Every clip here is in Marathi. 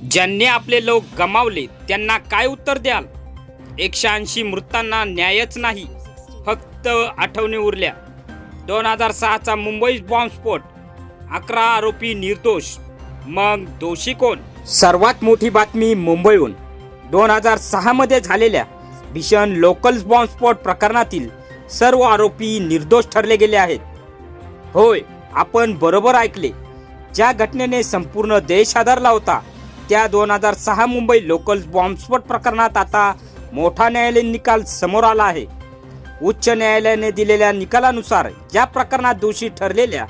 ज्यांनी आपले लोक गमावले त्यांना काय उत्तर द्याल? एकशे ऐंशी मृतांना न्यायच नाही फक्त आठवणी उरल्या. दोन हजार सहाचा मुंबई बॉम्बस्फोट अकरा आरोपी निर्दोष मग दोषी कोण? सर्वात मोठी बातमी मुंबईहून. दोन हजार सहामध्ये झालेल्या भीषण लोकल बॉम्बस्फोट प्रकरणातील सर्व आरोपी निर्दोष ठरले गेले आहेत. होय आपण बरोबर ऐकले. ज्या घटनेने संपूर्ण देश हादरला होता त्या दोन हजार सहा मुंबई लोकल बॉम्बस्फोट प्रकरणात आता मोठा न्यायालयीन निकाल समोर आला आहे. उच्च न्यायालयाने दिलेल्या निकालानुसार या प्रकरणात दोषी ठरलेल्या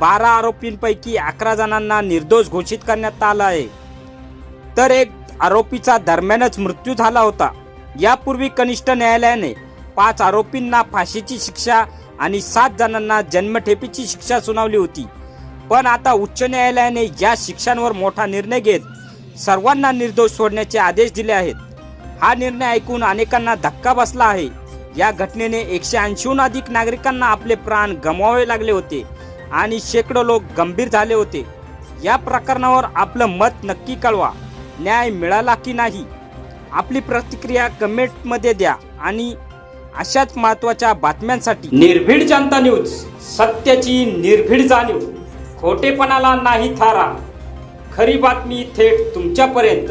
बारा आरोपींपैकी अकरा जणांना निर्दोष घोषित करण्यात आलं आहे. तर एक आरोपीचा दरम्यानच मृत्यू झाला होता. यापूर्वी कनिष्ठ न्यायालयाने पाच आरोपींना फाशीची शिक्षा आणि सात जणांना जन्मठेपीची शिक्षा सुनावली होती. पण आता उच्च न्यायालयाने या शिक्षांवर मोठा निर्णय घेत सर्वांना निर्दोष सोडण्याचे आदेश दिले आहेत. हा निर्णय ऐकून अनेकांना धक्का बसला आहे. या घटनेने एकशे ऐंशीहून अधिक नागरिकांना आपले प्राण गमवावे लागले होते आणि शेकडो लोक गंभीर झाले होते. या प्रकरणावर आपलं मत नक्की कळवा. न्याय मिळाला की नाही? आपली प्रतिक्रिया कमेंटमध्ये द्या आणि अशाच महत्त्वाच्या बातम्यांसाठी निर्भीड जनता न्यूज सत्याची निर्भीड जाणीव. खोटेपणाला नाही थारा. खरी बातमी थेट तुमच्यापर्यंत.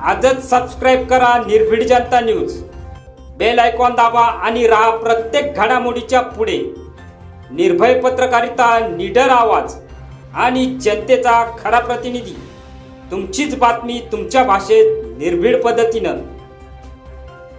आजच सबस्क्राईब करा निर्भीड जनता न्यूज बेल आयकॉन दाबा आणि राहा प्रत्येक घडामोडीच्या पुढे. निर्भय पत्रकारिता निडर आवाज आणि जनतेचा खरा प्रतिनिधी. तुमचीच बातमी तुमच्या भाषेत निर्भीड पद्धतीनं.